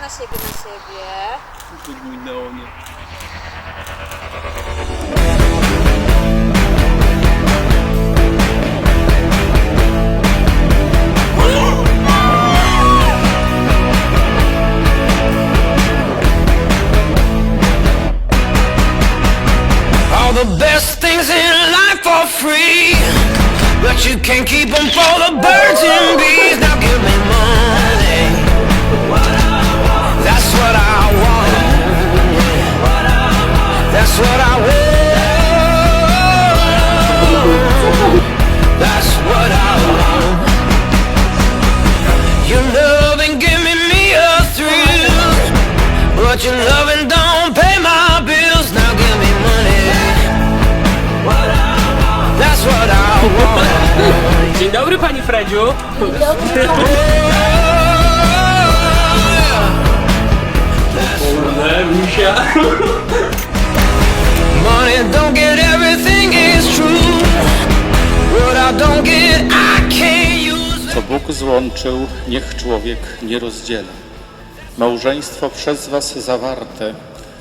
na siebie, na siebie. Mój neony. All the best things in life are free, but you can't keep them for the birds and bees. Now give me money. What I want. That's what I want. Your loving giving me a thrill, but your loving don't pay my bills. Now give me money. That's what I want. Dzień dobry Pani Fredziu. Kurde, misia. Złączył, niech człowiek nie rozdziela. Małżeństwo przez Was zawarte,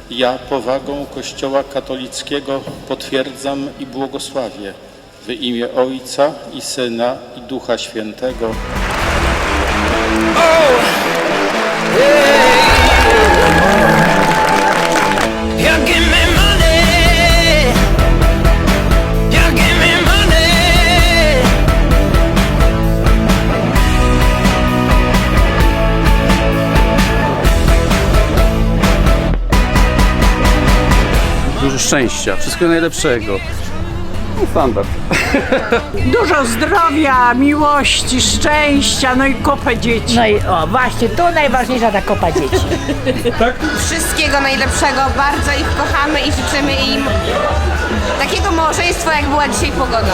ja powagą Kościoła katolickiego potwierdzam i błogosławię w imię Ojca i Syna i Ducha Świętego. You szczęścia, wszystkiego najlepszego. No, standard. Dużo zdrowia, miłości, szczęścia, no i kopę dzieci. No i o, właśnie, to najważniejsza ta kopa dzieci. Wszystkiego najlepszego, bardzo ich kochamy i życzymy im takiego małżeństwa, jak była dzisiaj pogoda.